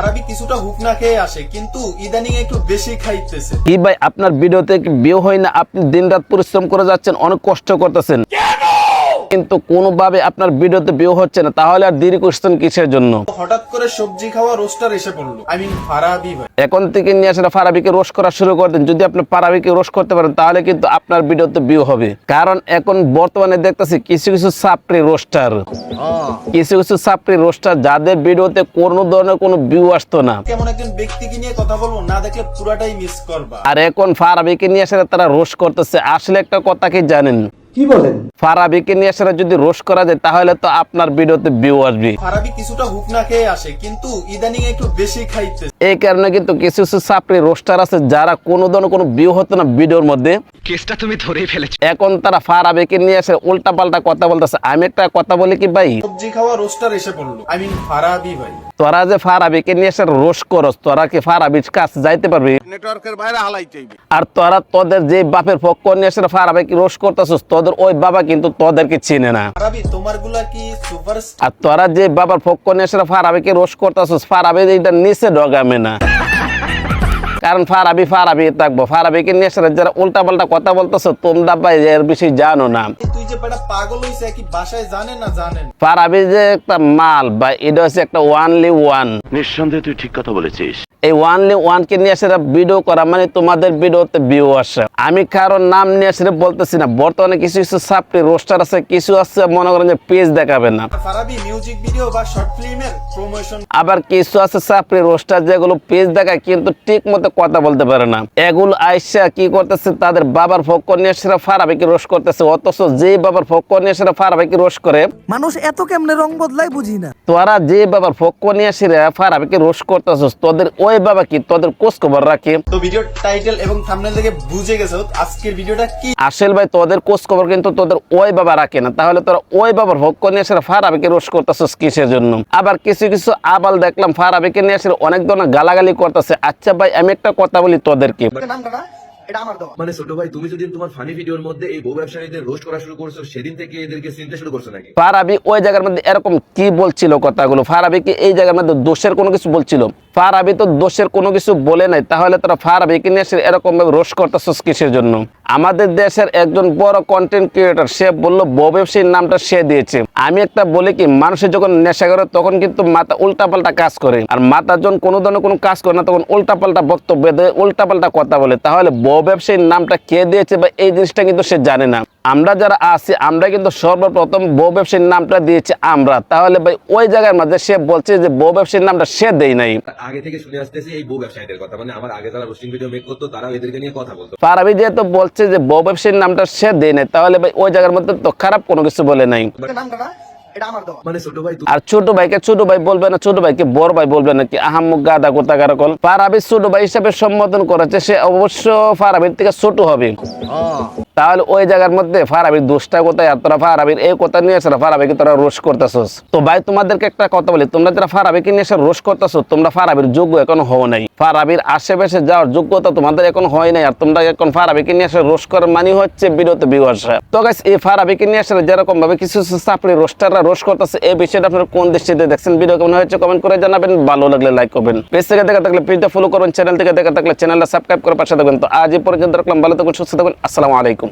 আরবি কিছুটা হুক না খেয়ে আসে কিন্তু ইদানিং একটু বেশি খাইতেছে। কি ভাই আপনার ভিডিওতে কি বিয়ে হয় না? আপনি দিনরাত পরিশ্রম করে যাচ্ছেন অনেক কষ্ট করতেছেন। কিন্তু কোনোভাবে আপনার ভিডিওতে বিয়ে হচ্ছে না তাহলে আর দেরি করছেন কিসের জন্য? হঠাৎ করে সবজি খাওয়া রোস্টার এসে পড়ল। আই মিন ফারাবি ভাই। এখন থেকে নিয়ে আসলে ফারাবিকে রোশ করা শুরু করে দেন। যদি আপনি ফারাবিকে রোশ করতে পারেন তাহলে কিন্তু আপনার ভিডিওতে বিয়ে হবে। কারণ এখন বর্তমানে দেখতেছি কিছু কিছু সাপ্রি রোস্টার কিছু কিছু সাপ্রি রোস্টার যাদের ভিডিওতে কোনো ধরনের কোনো ভিউ আসতো না। কেমন একজন ব্যক্তিকে নিয়ে কথা বলব না দেখলে পুরাটাই মিস করবা। আর এখন ফারাবিকে নিয়ে আসলে তারা রোশ করতেছে। আসলে একটা কথা কি জানেন? কি বলেন? ফারাবিকে নিয়ে আসলে যদি রোশ করা যায় তাহলে তো আপনার ভিডিওতে ভিউ আসবে। ফারাবি কিছুটা হুক না খেয়ে আসে কিন্তু ইদানিং একটু বেশি খাইতেছে। এই কারণে কিন্তু কিছু কিছু সাপ্রি রোস্টার আছে যারা কোনো ধরনের কোনো ভিউ হতো না ভিডিওর মধ্যে। কেসটা তুমি ধরেই ফেলেছো। এখন তারা ফারাবিকে নিয়ে এসে উল্টা পাল্টা কথা বলতেছে। আমি একটা কথা বলি কি ভাই? সবজি খাওয়া রোস্টার এসে পড়ল। আই মিন ফারাবি ভাই। তোরা যে ফারাবিকে নিয়ে এসে রোশ করস তোরা কি ফারাবির কাছে যাইতে পারবি? নেটওয়ার্কের বাইরে হালাইতে আর তোরা তোদের যে বাপের পক্ষ নিয়ে এসে ফারাবিকে রোশ করতেছিস তোদের ওই বাবা কিন্তু তোদেরকে চিনে না। ফারাবি তোমারগুলা কি সুপার আর তোরা যে বাবার পক্ষ নিয়ে এসে ফারাবিকে রোশ করতেছিস ফারাবি এইটা নিচে ডগামে না। কারণ ফারাবি ফারাবি থাকব। ফারাবিকে নিয়ে নেশার যারা উল্টা পাল্টা কথা বলতেছো তোমরা ভাই এর বিষয়ে জানো না। তুই যে বেটা পাগল হইছে কি বাসায় জানে না জানেন ফারাবি যে একটা মাল বা এটা হচ্ছে একটা ওয়ানলি ওয়ান নিঃসন্দেহে তুই ঠিক কথা বলেছিস। এই ওয়ানলি ওয়ান কে নিয়ে এসে ভিডিও করা মানে তোমাদের ভিডিওতে ভিউ আসে। আমি কারোর নাম নিয়ে এসে বলতেছি না বর্তমানে কিছু কিছু সাপ্লি রোস্টার আছে কিছু আছে মনে করেন যে পেজ দেখাবে না। ফারাবি মিউজিক ভিডিও বা শর্ট ফিল্মের প্রমোশন আবার কিছু আছে সাপ্লি রোস্টার যেগুলো পেজ দেখায় কিন্তু ঠিক মতো কথা বলতে পারে না। এগুলো আইসা কি করতেছে তাদের বাবার পক্ষ নিয়ে এসে ফারাবিকে রোশ করতেছে অথচ যে বাবার পক্ষ নিয়ে এসে ফারাবিকে রোশ করে মানুষ এত কেমনে রং বদলায় বুঝি না। তোরা যে বাবার পক্ষ নিয়ে এসে ফারাবিকে রোশ করতেছিস তোদের ওই বাবা কি তোদের কোষ খবর রাখে? তো ভিডিও টাইটেল এবং থাম্বনেল থেকে বুঝে গেছো আজকের ভিডিওটা কি? আসল ভাই তোদের কোষ খবর কিন্তু তোদের ওই বাবা রাখে না। তাহলে তোরা ওই বাবার ভক্ত নিয়ে এসে ফারাবিকে রোশ করতেছিস কিসের জন্য? আবার কিছু কিছু আবাল দেখলাম ফারাবিকে নিয়ে এসে অনেক ধরনের গালাগালি করতেছে। আচ্ছা ভাই আমি একটা কথা বলি তোদেরকে। মানে ছোট ভাই তুমি যদি তোমার ফানি ভিডিওর মধ্যে এই বউ ব্যবসায়ীদের রোস্ট করা শুরু করছ সেদিন থেকে এদেরকে চিনতে শুরু করছ নাকি? ফারাবি ওই জায়গার মধ্যে এরকম কি বলছিল কথাগুলো? ফারাবি কি এই জায়গার মধ্যে দোষের কোনো কিছু বলছিল? ফারাবি তো দোষের কোনো কিছু বলে নাই তাহলে তোরা ফারাবিকে নিয়ে এরকম ভাবে রোস্ট করতেছিস কিসের জন্য? আমাদের দেশের একজন বড় কন্টেন্ট ক্রিয়েটর সে বলল ব্যবসায়ীর নামটা সে দিয়েছে। আমি একটা বলি কি, মানুষের যখন নেশা করে, তখন কিন্তু মাথা উল্টাপাল্টা কাজ করে। আর মাথা যখন কোনো ধরনের কোনো কাজ করে না, তখন উল্টাপাল্টা বক্তব্য দেয়, উল্টাপাল্টা কথা বলে। তাহলে ব্যবসায়ীর নামটা কে দিয়েছে বা এই জিনিসটা কিন্তু সে জানে না। আমরা যারা আছি আমরা কিন্তু সর্বপ্রথম বউ ব্যবসায়ীর নামটা দিয়েছি আমরা। তাহলে ভাই ওই জায়গার মধ্যে সে বলছে যে বউ ব্যবসায়ীর নামটা সে দেয় নাই। আগে থেকে শুনে আসতেছি এই বউ ব্যবসায়ীদের কথা। মানে আমার আগে যারা রোস্টিং ভিডিও মেক করতো তারা এদেরকে নিয়ে কথা বলতো। ফারাবি যেহেতু বলছে যে বউ ব্যবসায়ীর নামটা সে দেয় নাই তাহলে ভাই ওই জায়গার মধ্যে তো খারাপ কোনো কিছু বলে নাই। মানে ছোট ভাই আর ছোট ভাইকে ছোট ভাই বলবে না ছোট ভাইকে বড় ভাই বলবে না কি আহাম্মুক গাদা কোথা কারকল ফারাবি ছোট ভাই হিসাবে সম্বোধন করেছে সে অবশ্য ফারাবির থেকে ছোট হবে। তাহলে ওই জায়গার মধ্যে ফারাবির দোষটা কোথায়? আর তোরা ফারাবির এই কথা নিয়ে এসে ফারাবিকে তোরা রোশ করতেছস। তো ভাই, তোমাদেরকে একটা কথা বলি। তোমরা যারা ফারাবিকে নিয়ে এসে রোশ করতেছো তোমরা ফারাবির যোগ্য এখন হও নাই। ফারাবির আশেপাশে যাওয়ার যোগ্যতা তোমাদের এখন হয় নাই। আর তোমরা এখন ফারাবিকে নিয়ে এসে রোশ করার মানে হচ্ছে বিরত বিবর্ষা তো গাইস এই ফারাবিকে নিয়ে এসে যেরকম ভাবে কিছু কিছু চাপড়ি রোস্টাররা রোশ করতেছে, এই বিষয়টা আপনারা কোন দৃষ্টিতে দেখছেন? ভিডিও কেমন হয়েছে কমেন্ট করে জানাবেন। ভালো লাগলে লাইক করবেন। পেজ থেকে দেখা থাকলে পেজটা ফলো করবেন। চ্যানেল থেকে দেখা থাকলে চ্যানেলটা সাবস্ক্রাইব করে পাশে থাকবেন। তো আজ এই পর্যন্ত রাখলাম। ভালো থাকুন, সুস্থ থাকুন। আসসালামু আলাইকুম।